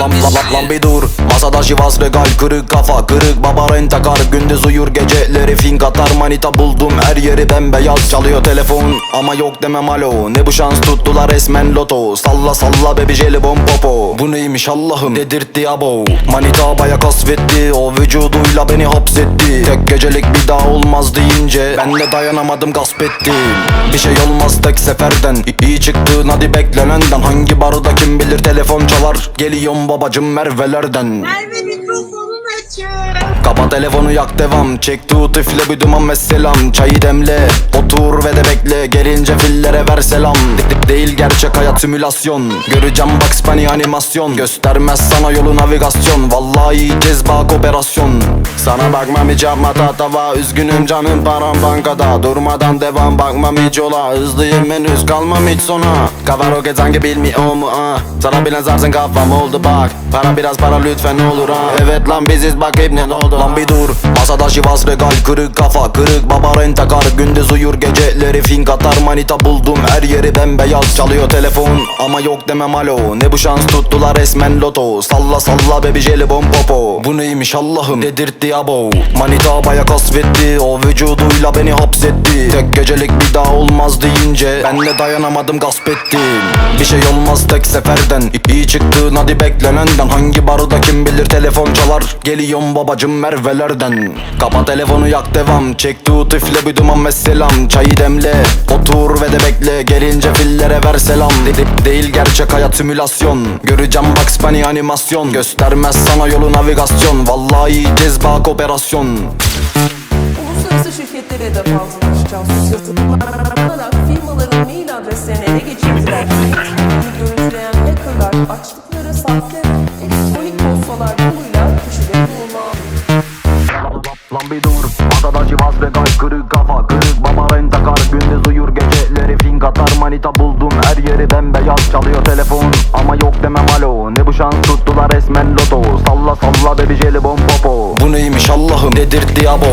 Lan bir dur. Masada şivas regal kırık kafa Kırık baba rentakar Gündüz uyur geceleri fink atar. Manita buldum her yeri bembeyaz. Çalıyor telefon ama yok demem alo. Ne bu şans? Tuttular resmen loto. Salla salla bebi jelibon popo. Bu neymiş Allah'ım? Dedirtti abo. Manita baya kasvetti. O vücuduyla beni hapsetti. Tek gecelik bir daha olmaz deyince Ben de dayanamadım gasp ettim. Bir şey olmaz tek seferden. İyi çıktın hadi beklenenden Hangi barda kim bilir telefon çalar. Geliyorum babacım Merve'lerden Merve. Kapa telefonu yak devam. Çek tut üfle bir duman ve selam. Çayı demle otur ve de bekle. Gelince fillere ver selam. De- de- Değil gerçek hayat simülasyon. Göreceğim Bugs Bunny animasyon. Göstermez sana yolu navigasyon. Vallahi yiyeceğiz bak operasyon. Sana bakmam hiç yapma tatava Üzgünüm canım param bankada. Durmadan devam bakmam hiç yola Hızlıyım henüz kalmam hiç sona. Kafa roket sanki bilmiyor mu ah Sana bilen zarsın kafam oldu bak. Para biraz para lütfen olur ha Evet lan biziz bak hep ne oldu Lan bir dur. Masada şivas regal kırık kafa Kırık baba rentakar Gündüz uyur geceleri fink atar. Manita buldum her yeri bembeyaz. Çalıyor telefon ama yok demem alo. Ne bu şans? Tuttular resmen loto. Salla salla bebi jelibon popo. Bu neymiş Allah'ım? Dedirtti abo. Manita baya kasvetti. O vücuduyla beni hapsetti. Tek gecelik bir daha olmaz deyince Ben de dayanamadım gasp ettim. Bir şey olmaz tek seferden. İyi çıktın hadi beklenenden Hangi telefon çalar. Geliyorum babacım Merve'lerden. Kapa telefonu yak devam. Çek tut üfle bir duman ve Çayı demle otur ve de bekle. Gelince fillere ver selam. De- de- Değil gerçek hayat simülasyon. Göreceğim Bugs Bunny animasyon. Göstermez sana yolu navigasyon. Vallahi bak operasyon. Uluslararası şirketlere hedef aldılar. Casus kullanarak firmaların mail adreslerini ele geçirdiler. Görüntüleyen hackerlar açtıkları sahte dur Masada şivas ve gay kırık kafa Kırık baba rentakar Gündüz uyur geceleri fink atar Manita buldum her yeri bembeyaz Çalıyor telefon. Ama yok demem alo Ne bu şans? Tuttular resmen loto. Salla salla bebi jelibon popo. Bu neymiş Allah'ım? Dedirtti abo